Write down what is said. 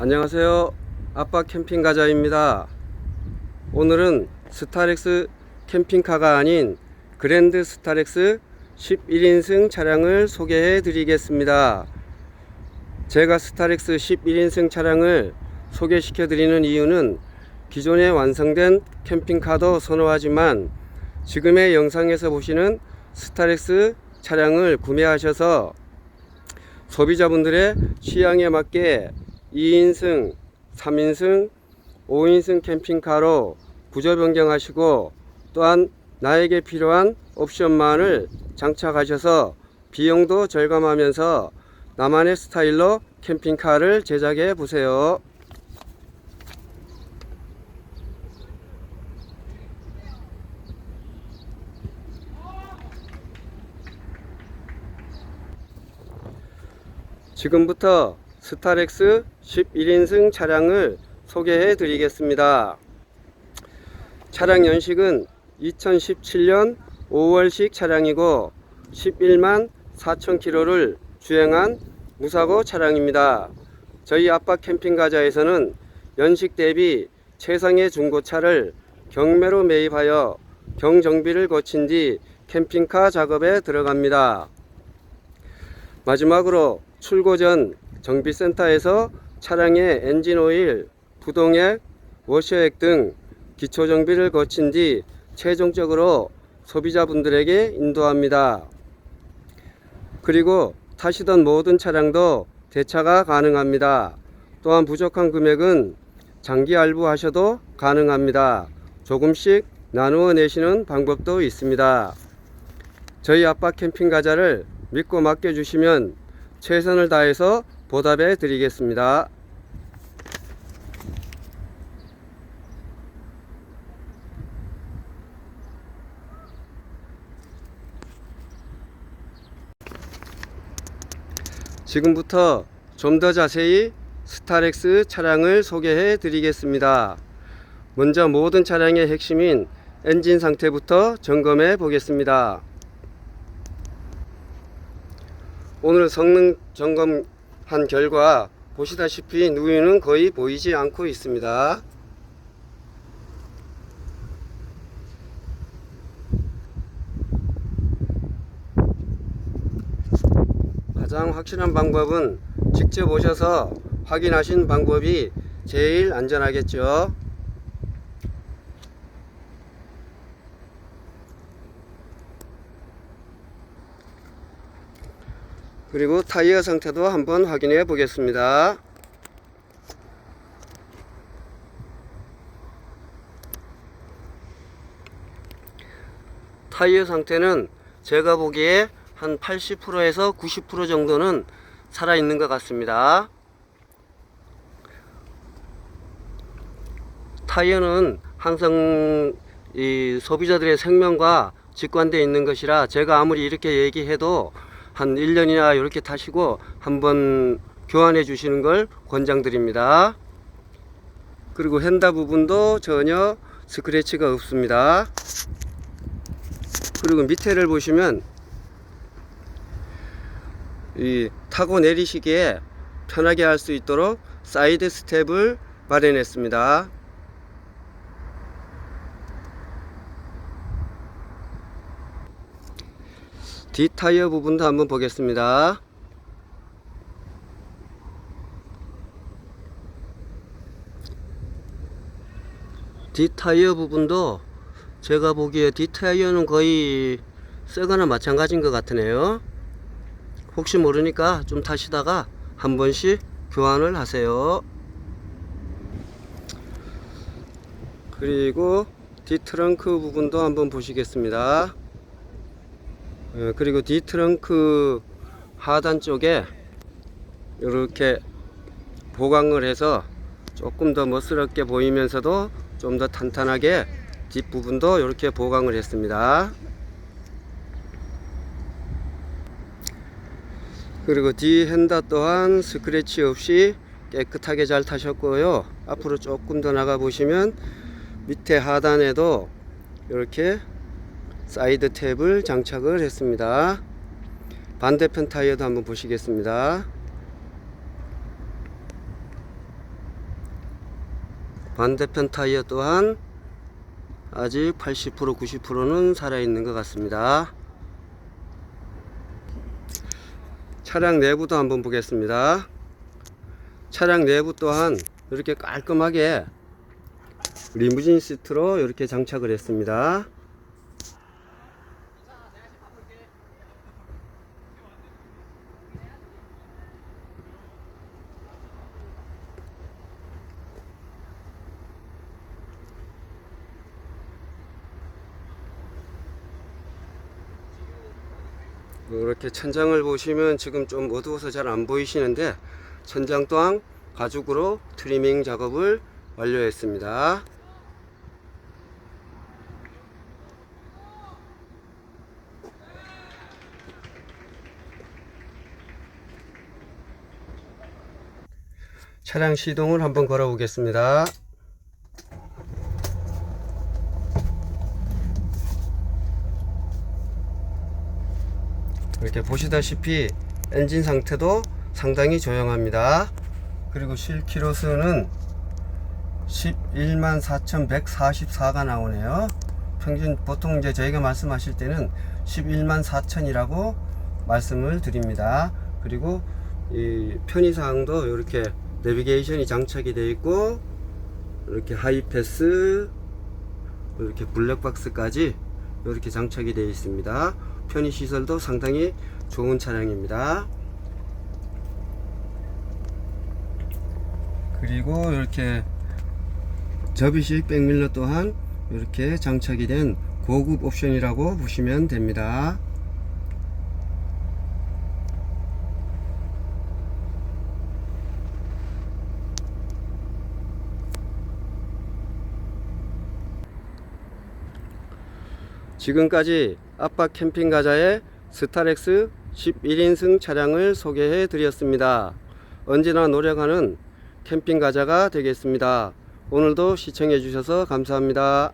안녕하세요. 아빠 캠핑 가자입니다. 오늘은 스타렉스 캠핑카가 아닌 그랜드 스타렉스 11인승 차량을 소개해 드리겠습니다. 제가 스타렉스 11인승 차량을 소개시켜 드리는 이유는 기존에 완성된 캠핑카도 선호하지만 지금의 영상에서 보시는 스타렉스 차량을 구매하셔서 소비자분들의 취향에 맞게 2인승, 3인승, 5인승 캠핑카로 구조 변경하시고 또한 나에게 필요한 옵션만을 장착하셔서 비용도 절감하면서 나만의 스타일로 캠핑카를 제작해 보세요. 지금부터 스타렉스 11인승 차량을 소개해 드리겠습니다. 차량 연식은 2017년 5월식 차량이고 11만 4천 킬로를 주행한 무사고 차량입니다. 저희 아빠 캠핑 가자에서는 연식 대비 최상의 중고차를 경매로 매입하여 경정비를 거친 뒤 캠핑카 작업에 들어갑니다. 마지막으로 출고 전 정비센터에서 차량의 엔진 오일, 부동액, 워셔액 등 기초 정비를 거친 뒤 최종적으로 소비자분들에게 인도합니다. 그리고 타시던 모든 차량도 대차가 가능합니다. 또한 부족한 금액은 장기 할부하셔도 가능합니다. 조금씩 나누어 내시는 방법도 있습니다. 저희 아빠 캠핑 가자를 믿고 맡겨주시면 최선을 다해서 보답해 드리겠습니다. 지금부터 좀 더 자세히 스타렉스 차량을 소개해 드리겠습니다. 먼저 모든 차량의 핵심인 엔진 상태부터 점검해 보겠습니다. 오늘 성능 점검 한 결과 보시다시피 누유는 거의 보이지 않고 있습니다. 가장 확실한 방법은 직접 오셔서 확인하신 방법이 제일 안전하겠죠. 그리고 타이어 상태도 한번 확인해 보겠습니다. 타이어 상태는 제가 보기에 한 80%에서 90% 정도는 살아있는 것 같습니다. 타이어는 항상 이 소비자들의 생명과 직관되어 있는 것이라 제가 아무리 이렇게 얘기해도 한 1년이나 이렇게 타시고 한번 교환해 주시는 걸 권장드립니다. 그리고 핸다 부분도 전혀 스크래치가 없습니다. 그리고 밑에를 보시면 이 타고 내리시기에 편하게 할 수 있도록 사이드 스텝을 마련했습니다. 뒷타이어 부분도 한번 보겠습니다. 뒷타이어 부분도 제가 보기에 뒷타이어는 거의 새거나 마찬가지인 것 같으네요. 혹시 모르니까 좀 타시다가 한 번씩 교환을 하세요. 그리고 뒷트렁크 부분도 한번 보시겠습니다. 어, 그리고 뒤트렁크 하단 쪽에 이렇게 보강을 해서 조금 더 멋스럽게 보이면서도 좀 더 탄탄하게 뒷부분도 이렇게 보강을 했습니다. 그리고 뒤 핸다 또한 스크래치 없이 깨끗하게 잘 타셨고요. 앞으로 조금 더 나가 보시면 밑에 하단에도 이렇게 사이드 탭을 장착을 했습니다. 반대편 타이어도 한번 보시겠습니다. 반대편 타이어 또한 아직 80% 90%는 살아있는 것 같습니다. 차량 내부도 한번 보겠습니다. 차량 내부 또한 이렇게 깔끔하게 리무진 시트로 이렇게 장착을 했습니다. 이렇게 천장을 보시면 지금 좀 어두워서 잘 안 보이시는데 천장 또한 가죽으로 트리밍 작업을 완료했습니다. 차량 시동을 한번 걸어 보겠습니다. 이렇게 보시다시피 엔진 상태도 상당히 조용합니다. 그리고 실키로 수는 11만 4,144가 나오네요. 평균 보통 이제 저희가 말씀하실 때는 11만 4천이라고 말씀을 드립니다. 그리고 이 편의사항도 이렇게 내비게이션이 장착이 되어 있고 이렇게 하이패스 이렇게 블랙박스까지 이렇게 장착이 되어 있습니다. 편의 시설도 상당히 좋은 차량입니다. 그리고 이렇게 접이식 백밀러 또한 이렇게 장착이 된 고급 옵션이라고 보시면 됩니다. 지금까지 아빠 캠핑 가자의 스타렉스 11인승 차량을 소개해 드렸습니다. 언제나 노력하는 캠핑 가자가 되겠습니다. 오늘도 시청해 주셔서 감사합니다.